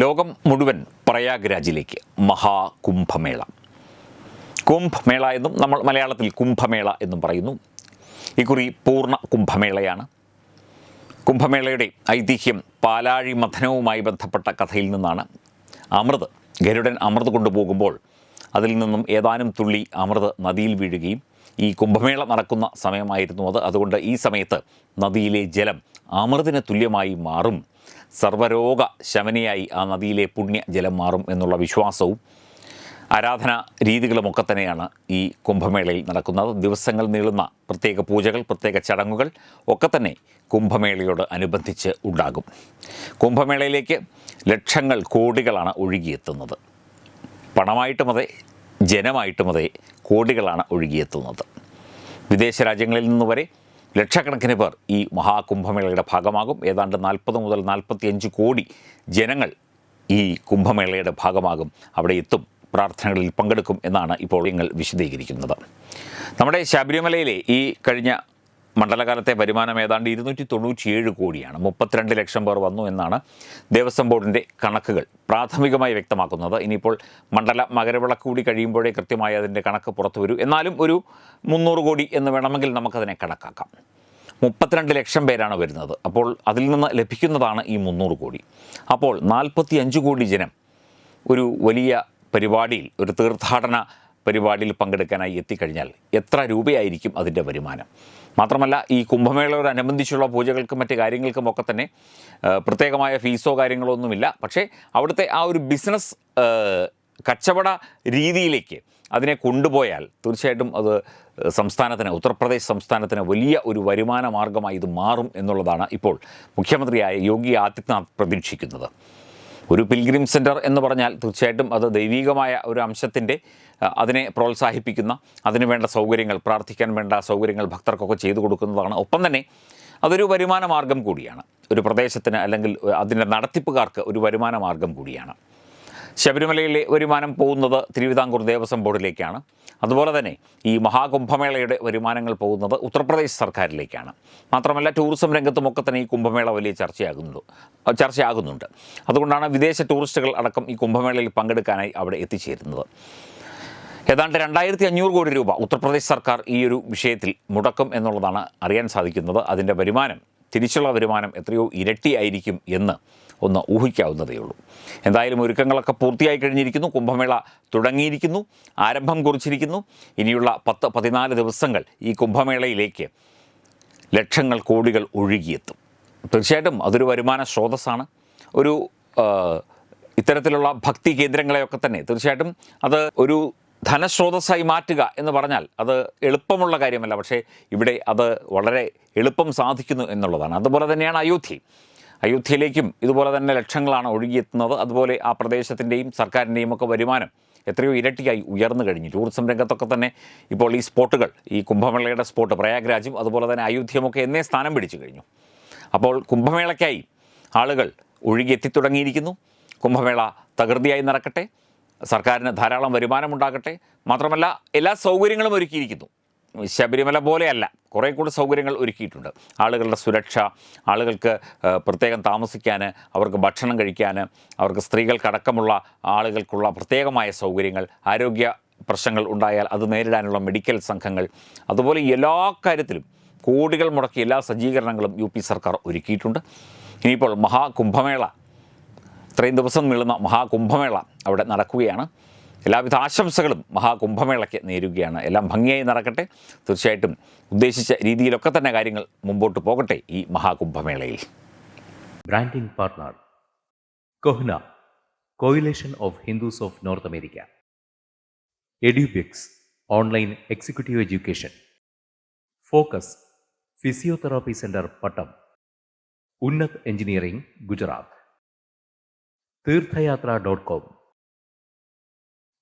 ലോകം മുഴുവൻ പ്രയാഗ്രാജിലേക്ക് മഹാകുംഭമേള. കുംഭമേള എന്നും നമ്മൾ മലയാളത്തിൽ കുംഭമേള എന്നും പറയുന്നു. ഇക്കുറി പൂർണ കുംഭമേളയാണ്. കുംഭമേളയുടെ ഐതിഹ്യം പാലാഴി മഥനവുമായി ബന്ധപ്പെട്ട കഥയിൽ നിന്നാണ്. അമൃത് ഗരുഡൻ അമൃത് കൊണ്ടുപോകുമ്പോൾ അതിൽ നിന്നും ഏതാനും തുള്ളി അമൃത് നദിയിൽ വീഴുകയും ഈ കുംഭമേള നടക്കുന്ന സമയമായിരുന്നു അത്. അതുകൊണ്ട് ഈ സമയത്ത് നദിയിലെ ജലം അമൃതിന് തുല്യമായി മാറും സർവരോഗ ശമനിയായി ആ നദിയിലെ പുണ്യ ജലം മാറും എന്നുള്ള വിശ്വാസവും ആരാധന രീതികളുമൊക്കെ തന്നെയാണ് ഈ കുംഭമേളയിൽ നടക്കുന്നത്. ദിവസങ്ങൾ നീളുന്ന പ്രത്യേക പൂജകൾ പ്രത്യേക ചടങ്ങുകൾ ഒക്കെ തന്നെ കുംഭമേളയോട് അനുബന്ധിച്ച് ഉണ്ടാകും. കുംഭമേളയിലേക്ക് ലക്ഷങ്ങൾ കോടികളാണ് ഒഴുകിയെത്തുന്നത്. പണമായിട്ടും അതെ ജനമായിട്ടും അതെ കോടികളാണ് ഒഴുകിയെത്തുന്നത്. വിദേശ രാജ്യങ്ങളിൽ നിന്ന് വരെ ലക്ഷക്കണക്കിന് പേർ ഈ മഹാകുംഭമേളയുടെ ഭാഗമാകും. ഏതാണ്ട് നാൽപ്പത് മുതൽ നാൽപ്പത്തിയഞ്ച് കോടി ജനങ്ങൾ ഈ കുംഭമേളയുടെ ഭാഗമാകും. അവിടെ എത്തും പ്രാർത്ഥനകളിൽ പങ്കെടുക്കും എന്നാണ് ഇപ്പോൾ ഞങ്ങൾ വിശദീകരിക്കുന്നത്. നമ്മുടെ ശബരിമലയിലെ ഈ കഴിഞ്ഞ മണ്ഡലകാലത്തെ വരുമാനം ഏതാണ്ട് ഇരുന്നൂറ്റി തൊണ്ണൂറ്റിയേഴ് കോടിയാണ്. മുപ്പത്തിരണ്ട് ലക്ഷം പേർ വന്നു എന്നാണ് ദേവസ്വം ബോർഡിന്റെ കണക്കുകൾ പ്രാഥമികമായി വ്യക്തമാക്കുന്നത്. ഇനിയിപ്പോൾ മണ്ഡല മകരവിളക്ക് കൂടി കഴിയുമ്പോഴേ കൃത്യമായി അതിന്റെ കണക്ക് പുറത്തു വരൂ. എന്നാലും ഒരു മുന്നൂറ് കോടി എന്ന് വേണമെങ്കിൽ നമുക്കതിനെ കണക്കാക്കാം. മുപ്പത്തിരണ്ട് ലക്ഷം പേരാണ് വരുന്നത്. അപ്പോൾ അതിൽ നിന്ന് ലഭിക്കുന്നതാണ് ഈ മുന്നൂറ് കോടി. അപ്പോൾ നാൽപ്പത്തി അഞ്ച് കോടി ജനം ഒരു വലിയ പരിപാടിയിൽ ഒരു തീർത്ഥാടന പരിപാടിയിൽ പങ്കെടുക്കാനായി എത്തിക്കഴിഞ്ഞാൽ എത്ര രൂപയായിരിക്കും അതിന്റെ വരുമാനം? മാത്രമല്ല ഈ കുംഭമേളയോടനുബന്ധിച്ചുള്ള പൂജകൾക്കും മറ്റ് കാര്യങ്ങൾക്കും ഒക്കെ തന്നെ പ്രത്യേകമായ ഫീസോ കാര്യങ്ങളോ ഒന്നുമില്ല. പക്ഷേ അവിടുത്തെ ആ ഒരു ബിസിനസ് കച്ചവട രീതിയിലേക്ക് അതിനെ കൊണ്ടുപോയാൽ തീർച്ചയായിട്ടും അത് സംസ്ഥാനത്തിന് ഉത്തർപ്രദേശ് സംസ്ഥാനത്തിന് വലിയ ഒരു വരുമാന മാർഗമായി ഇത് മാറും എന്നുള്ളതാണ് ഇപ്പോൾ മുഖ്യമന്ത്രിയായ യോഗി ആദിത്യനാഥ് പ്രതീക്ഷിക്കുന്നത്. ഒരു പിൽഗ്രിം സെന്റർ എന്ന് പറഞ്ഞാൽ തീർച്ചയായിട്ടും അത് ദൈവീകമായ ഒരു അംശത്തിന്റെ അതിനെ പ്രോത്സാഹിപ്പിക്കുന്ന അതിന് വേണ്ട സൗകര്യങ്ങൾ പ്രാർത്ഥിക്കാൻ വേണ്ട സൗകര്യങ്ങൾ ഭക്തർക്കൊക്കെ ചെയ്തു കൊടുക്കുന്നതാണ്. ഒപ്പം തന്നെ അതൊരു വരുമാന മാർഗം കൂടിയാണ്. ഒരു പ്രദേശത്തിന് അല്ലെങ്കിൽ അതിന്റെ നടത്തിപ്പുകാർക്ക് ഒരു വരുമാന മാർഗം കൂടിയാണ്. ശബരിമലയിലെ വരുമാനം പോകുന്നത് തിരുവിതാംകൂർ ദേവസ്വം ബോർഡിലേക്കാണ്. അതുപോലെ തന്നെ ഈ മഹാകുംഭമേളയുടെ വരുമാനങ്ങൾ പോകുന്നത് ഉത്തർപ്രദേശ് സർക്കാരിലേക്കാണ്. മാത്രമല്ല ടൂറിസം രംഗത്തുമൊക്കെ തന്നെ ഈ കുംഭമേള വലിയ ചർച്ചയാകുന്നുണ്ട് ചർച്ചയാകുന്നുണ്ട്. അതുകൊണ്ടാണ് വിദേശ ടൂറിസ്റ്റുകൾ അടക്കം ഈ കുംഭമേളയിൽ പങ്കെടുക്കാനായി അവിടെ എത്തിച്ചേരുന്നത്. ഏതാണ്ട് രണ്ടായിരത്തി അഞ്ഞൂറ് കോടി രൂപ ഉത്തർപ്രദേശ് സർക്കാർ ഈ ഒരു വിഷയത്തിൽ മുടക്കും എന്നുള്ളതാണ് അറിയാൻ സാധിക്കുന്നത്. അതിന്റെ വരുമാനം തിരിച്ചുള്ള വരുമാനം എത്രയോ ഇരട്ടിയായിരിക്കും എന്ന് ഒന്ന് ഊഹിക്കാവുന്നതേ ഉള്ളൂ. എന്തായാലും ഒരുക്കങ്ങളൊക്കെ പൂർത്തിയായി കഴിഞ്ഞിരിക്കുന്നു. കുംഭമേള തുടങ്ങിയിരിക്കുന്നു. ആരംഭം കുറിച്ചിരിക്കുന്നു. ഇനിയുള്ള പത്ത് പതിനാല് ദിവസങ്ങൾ ഈ കുംഭമേളയിലേക്ക് ലക്ഷങ്ങൾ കോടികൾ ഒഴുകിയെത്തും. തീർച്ചയായിട്ടും അതൊരു വരുമാന സ്രോതസ്സാണ്. ഒരു ഇത്തരത്തിലുള്ള ഭക്തി കേന്ദ്രങ്ങളെയൊക്കെ തന്നെ തീർച്ചയായിട്ടും അത് ഒരു ധനസ്രോതസ്സായി മാറ്റുക എന്ന് പറഞ്ഞാൽ അത് എളുപ്പമുള്ള കാര്യമല്ല. പക്ഷേ ഇവിടെ അത് വളരെ എളുപ്പം സാധിക്കുന്നു എന്നുള്ളതാണ്. അതുപോലെ തന്നെയാണ് അയോധ്യ. അയോധ്യയിലേക്കും ഇതുപോലെ തന്നെ ലക്ഷങ്ങളാണ് ഒഴുകിയെത്തുന്നത്. അതുപോലെ ആ പ്രദേശത്തിന്റെയും സർക്കാരിന്റെയും ഒക്കെ വരുമാനം എത്രയോ ഇരട്ടിയായി ഉയർന്നു കഴിഞ്ഞു. ടൂറിസം രംഗത്തൊക്കെ തന്നെ ഇപ്പോൾ ഈ സ്പോട്ടുകൾ ഈ കുംഭമേളയുടെ സ്പോട്ട് പ്രയാഗ്രാജും അതുപോലെ തന്നെ അയോധ്യമൊക്കെ എന്നേ സ്ഥാനം പിടിച്ചു കഴിഞ്ഞു. അപ്പോൾ കുംഭമേളയ്ക്കായി ആളുകൾ ഒഴുകിയെത്തി തുടങ്ങിയിരിക്കുന്നു കുംഭമേള തകൃതിയായി നടക്കട്ടെ. സർക്കാരിന് ധാരാളം വരുമാനമുണ്ടാകട്ടെ. മാത്രമല്ല എല്ലാ സൗകര്യങ്ങളും ഒരുക്കിയിരിക്കുന്നു. ശബരിമല പോലെയല്ല കുറേ കൂടി സൗകര്യങ്ങൾ ഒരുക്കിയിട്ടുണ്ട്. ആളുകളുടെ സുരക്ഷ ആളുകൾക്ക് പ്രത്യേകം താമസിക്കാൻ അവർക്ക് ഭക്ഷണം കഴിക്കാൻ അവർക്ക് സ്ത്രീകൾക്കടക്കമുള്ള ആളുകൾക്കുള്ള പ്രത്യേകമായ സൗകര്യങ്ങൾ ആരോഗ്യ പ്രശ്നങ്ങൾ ഉണ്ടായാൽ അത് നേരിടാനുള്ള മെഡിക്കൽ സംഘങ്ങൾ. അതുപോലെ എല്ലാ കാര്യത്തിലും കോടികൾ മുടക്കി എല്ലാ സജ്ജീകരണങ്ങളും യു പി സർക്കാർ ഒരുക്കിയിട്ടുണ്ട്. ഇനിയിപ്പോൾ മഹാകുംഭമേള ഇത്രയും ദിവസം നീളുന്ന മഹാകുംഭമേള അവിടെ നടക്കുകയാണ്. എല്ലാവിധ ആശംസകളും മഹാകുംഭമേളയ്ക്ക് നേരുകയാണ്. എല്ലാം ഭംഗിയായി നടക്കട്ടെ. തീർച്ചയായിട്ടും ഉദ്ദേശിച്ച രീതിയിലൊക്കെ തന്നെ കാര്യങ്ങൾ മുമ്പോട്ട് പോകട്ടെ ഈ മഹാകുംഭമേളയിൽ. Branding partner CoHNA coalition of Hindus of North America Edubix online executive education focus physiotherapy centre Pattom Unnat engineering Gujarat Tirthayatra dot executive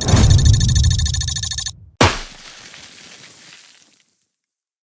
you.